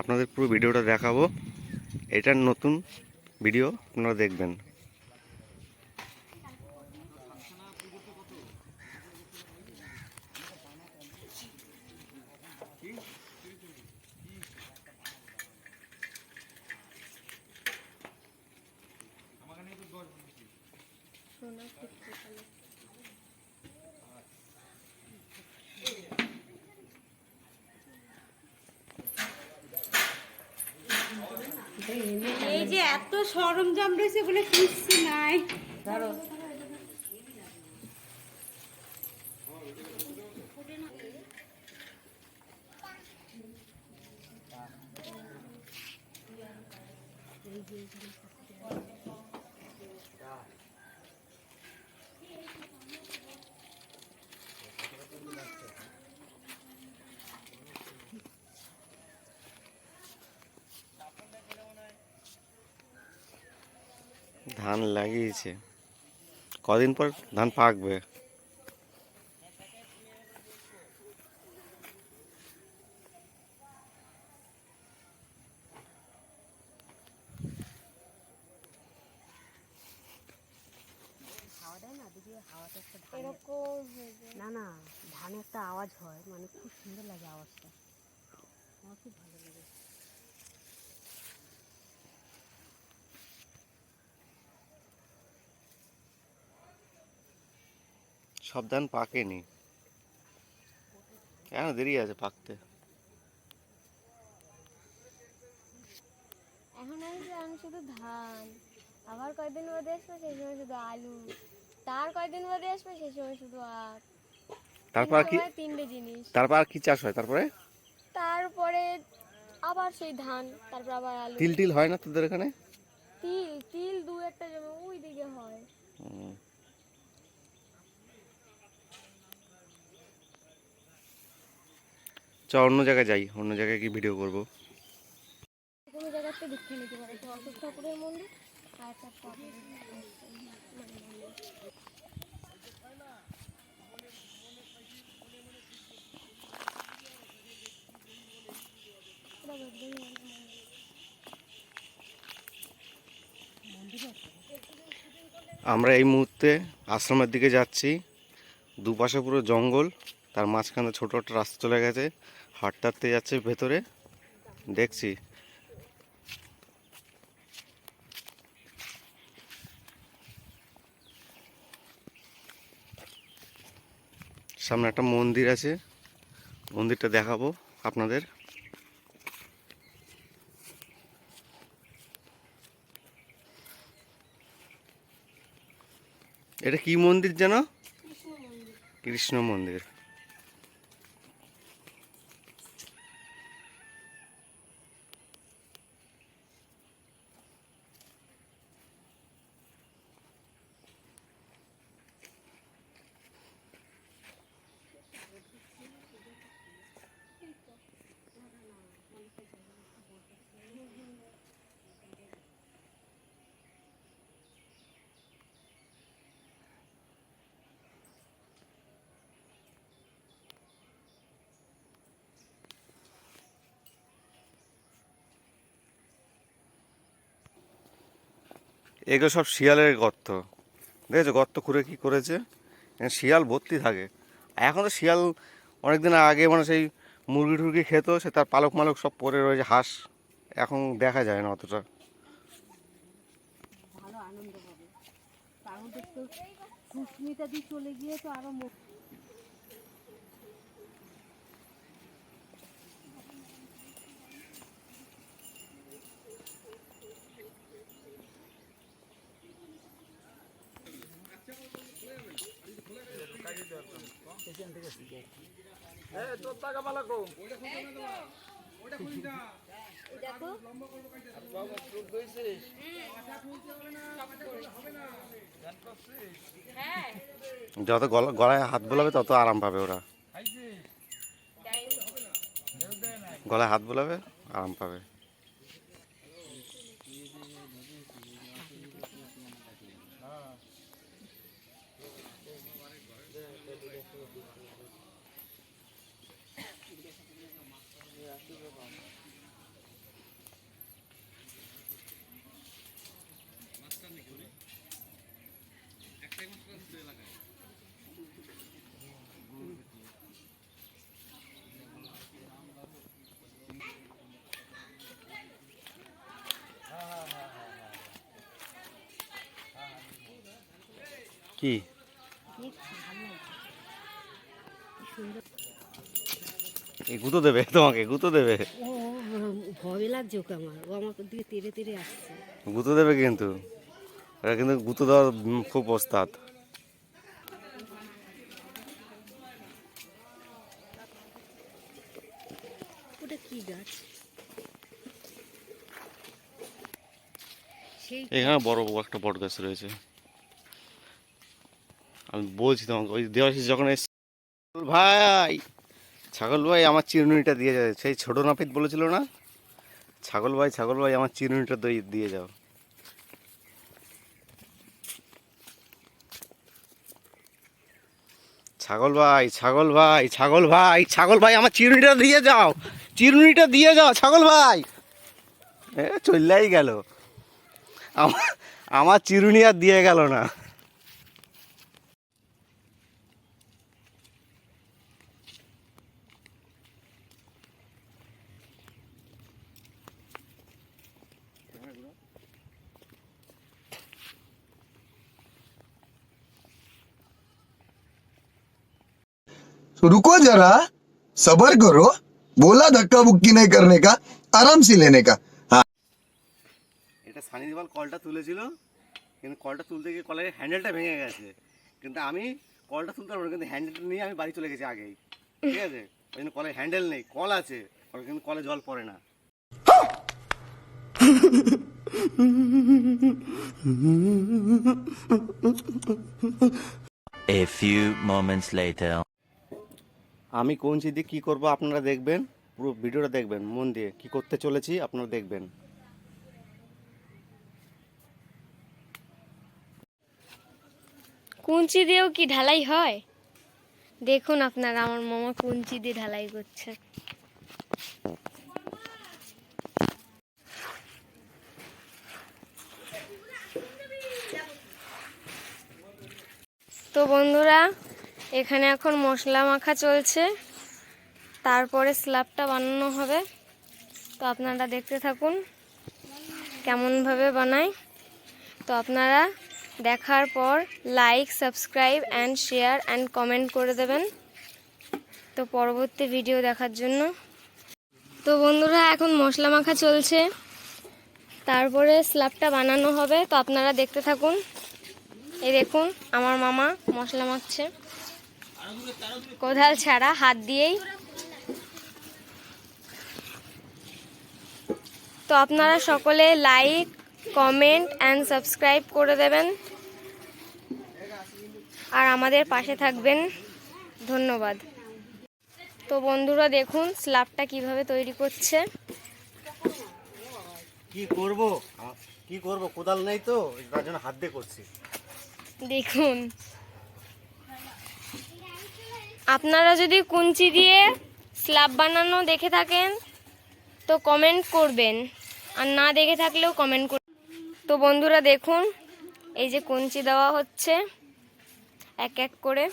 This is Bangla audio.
আপনাদের পুরো ভিডিওটা দেখাবো। এটার নতুন ভিডিও আপনারা দেখবেন। এই এত সরঞ্জাম রয়েছে বলে কিচ্ছু নাই। ধান লাগিয়েছে। কদিন পর ধান পাকবে। না না, ধানে একটা আওয়াজ হয় মানে খুব সুন্দর লাগে আওয়াজটা। আমার খুব ভালো লাগে। সব ধান পাকেনি। কেন দেরি আছে পাকতে? এখন আমি শুধু ধান আবার কয়দিন বাদে আসবে সেই সময় শুধু আলু তার কয়দিন বাদে আসবে সেই সময় শুধু আখ। তারপর কি তিনটে জিনিস। তারপর কি চাষ হয়? তারপরে? তারপরে আবার সেই ধান তারপর আবার আলু। তিল টিল হয় না তোদের এখানে? তিল তিল দু একটা জমি ওই দিকে হয় হুম। চ অন্য জায়গায় যাই অন্য জায়গায় কি ভিডিও করব কোনো জায়গাতে দীক্ষা নিতে পারে একটা অশোক ঠাকুরের মন্দির আর একটা পাহাড়ের মন্দির। ওটা বদলেই মন্দির। আমরা এই মুহূর্তে আশ্রমের দিকে যাচ্ছি দুপাশে পুরো জঙ্গল তার মাঝখানে ছোট একটা রাস্তা চলে গেছে হাঁটতে যাচ্ছে ভেতরে। দেখছি। সামনে একটা মন্দির আছে মন্দিরটা দেখাবো আপনাদের। এটা কি মন্দির যেন? কৃষ্ণ মন্দির। এগুলো সব শিয়ালের গর্ত। দেখেছ গর্ত খুঁড়ে কী করেছে? শিয়াল ভর্তি থাকে। এখন তো শিয়াল অনেকদিন আগে মানে সেই মুরগি টুরগি খেত, সে তার পালক মালক সব পরে রয়েছে, হাঁস। এখন দেখা যায় না অতটা। আরও মুখ যত গলা গলায় হাত বোলাবে তত আরাম পাবে ওরা। গলায় হাত বোলাবে, আরাম পাবে। কি? এই গুঁতো দেবে তোমাকে গুঁতো দেবে। ভয় লাগছে ওকে আমার ও আমার দিকে তেড়ে তেড়ে আসছে গুঁতো দেবে কিন্তু। এটা কিন্তু গুঁতো দেওয়ার খুব ওস্তাদ। ওটা কি গাছ? এখানে বড় একটা বট গাছ রয়েছে। আমি বলছি তোমাকে, ওই দেওয়াশিস যখন এসে ভাই, ছাগল ভাই আমার চিরুনিটা দিয়ে যাবে সেই ছোট নাপিত বলেছিল না? ছাগল ভাই ছাগল ভাই, আমার চিরুনিটা দিয়ে যাও। ছাগল ভাই ছাগল ভাই ছাগল ভাই ছাগল ভাই, আমার চিরুনিটা দিয়ে যাও, চিরুনিটা দিয়ে যাও, ছাগল ভাই! এ, চললাই গেল। আমার চিরুনি আর দিয়ে গেল না। रुको जरा सबर करो बोला धक्का बुक्की नहीं करने का आराम से लेने का এটা সানি দেওয়াল কলটা তুলেছিল কিন্তু কলটা তুলতে গিয়ে কলের হ্যান্ডেলটা ভেঙে গেছে কিন্তু আমি কলটা তুলতে পারবো না, কিন্তু হ্যান্ডেলটা নিয়ে আমি বাড়ি চলে গেছি আগেই ঠিক আছে ওই জন্য কলের হ্যান্ডেল নেই কল আছে ওর কিন্তু কলে জল পড়ে না A few moments later. আমি কোন দিয়ে কী করব আপনারা দেখবেন, পুরো ভিডিওটা দেখবেন, মন দিয়ে কি করতে চলেছি আপনারা দেখবেন। কুঞ্চি দিয়েও কি ঢালাই হয়? দেখুন আপনারা আমার মামা কুঞ্চি দিয়ে ঢালাই করছে। তো বন্ধুরা এখানে এখন মশলা মাখা চলছে। তারপরে স্ল্যাবটা বানানো হবে। তো আপনারা দেখতে থাকুন কেমনভাবে বানায় তো আপনারা দেখার পর like subscribe and share and comment করে দেবেন। তো পরবর্তী ভিডিও দেখার জন্য। তো বন্ধুরা, এখন মশলা মাখা চলছে। তারপরে স্ল্যাবটা বানানো হবে। তো আপনারা দেখতে থাকুন। এই দেখুন, আমার মামা মশলা মাখছে। কোদাল ছাড়া হাত দিয়েই। তো আপনারা সকলে লাইক কমেন্ট অ্যান্ড সাবস্ক্রাইব করে দেবেন। আর আমাদের পাশে থাকবেন। ধন্যবাদ। তো বন্ধুরা দেখুন স্ল্যাবটা কীভাবে তৈরি করছে। কি করব? কি করব? কোদাল নেই তো তার জন্য হাত দিয়ে করছি। দেখুন। আপনারা যদি কুঞ্চি দিয়ে স্ল্যাব বানানো দেখে থাকেন, তো কমেন্ট করবেন। আর না দেখে থাকলেও কমেন্ট করবেন। তো বন্ধুরা দেখুন, এই যে কুঞ্চি দেওয়া হচ্ছে, এক এক করে।